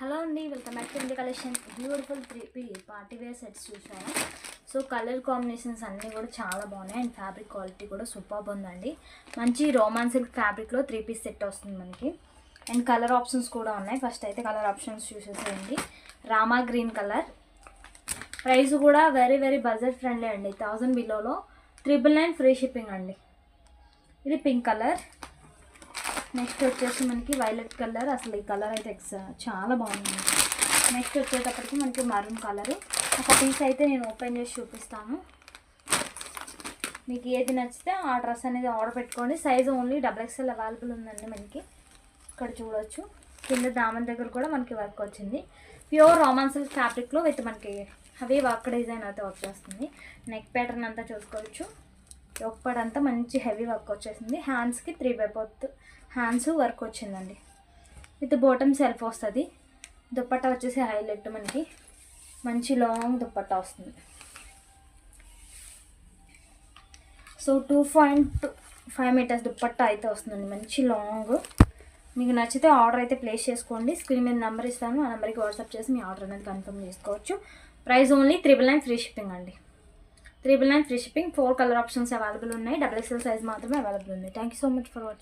Hello అండి welcome back to indie collection. Beautiful three piece party wear sets చూసాను so colour combinations అన్నీ కూడా చాలా బాగున్నాయి అండ్ ఫ్యాబ్రిక్ క్వాలిటీ కూడా సూపర్ ఉందండి. మంచి రోమాన్ సిల్క్ ఫ్యాబ్రిక్లో త్రీ పీస్ సెట్ వస్తుంది మనకి. అండ్ కలర్ ఆప్షన్స్ కూడా ఉన్నాయి. ఫస్ట్ అయితే కలర్ ఆప్షన్స్ చూసేసేయండి. రామా గ్రీన్ కలర్ ప్రైస్ కూడా వెరీ వెరీ బడ్జెట్ ఫ్రెండ్లీ అండి. థౌజండ్ బిలోలో ట్రిపుల్ నైన్ ఫ్రీ షిప్పింగ్ అండి. ఇది పింక్ కలర్ నెక్స్ట్ వచ్చేసి మనకి వైలెట్ కలర్. అసలు ఈ కలర్ అయితే ఎక్స్ చాలా బాగుంది. నెక్స్ట్ వచ్చేటప్పటికి మనకి మరూన్ కలర్. ఒక పీస్ అయితే నేను ఓపెన్ చేసి చూపిస్తాను. మీకు ఏది నచ్చితే ఆ డ్రెస్ అనేది ఆర్డర్ పెట్టుకోండి. Size only double XL available ఉందండి మనకి. ఇక్కడ చూడవచ్చు కింద దామన్ దగ్గర కూడా మనకి వర్క్ వచ్చింది. ప్యూర్ రోమాన్సల్ ఫ్యాబ్రిక్లో విత్ మనకి అవి వర్క్ డిజైన్ అయితే వచ్చేస్తుంది. నెక్ ప్యాటర్న్ అంతా చూసుకోవచ్చు. ఒక్కడంతా మంచి హెవీ వర్క్ వచ్చేసింది. హ్యాండ్స్కి three by fourth hands work వచ్చిందండి. విత్ బాటమ్ సెల్ఫ్ వస్తుంది. దుప్పట్టా వచ్చేసి హైలైట్ మనకి. మంచి లాంగ్ దుప్పట్టా వస్తుంది. So two point five metres dupatta అయితే వస్తుందండి. మంచి లాంగ్. మీకు నచ్చితే ఆర్డర్ అయితే ప్లేస్ చేసుకోండి. స్క్రీన్ మీద నెంబర్ ఇస్తాను. ఆ నెంబర్కి వాట్సాప్ చేసి మీ ఆర్డర్ అనేది కన్ఫర్మ్ చేసుకోవచ్చు. Price only triple nine free shipping అండి. Triple nine free shipping four colour options available ఉన్నాయి. డబల్ ఎక్స్ఎల్ సైజ్ మాత్రమే అవైలబుల్ ఉంది. Thank you so much for watching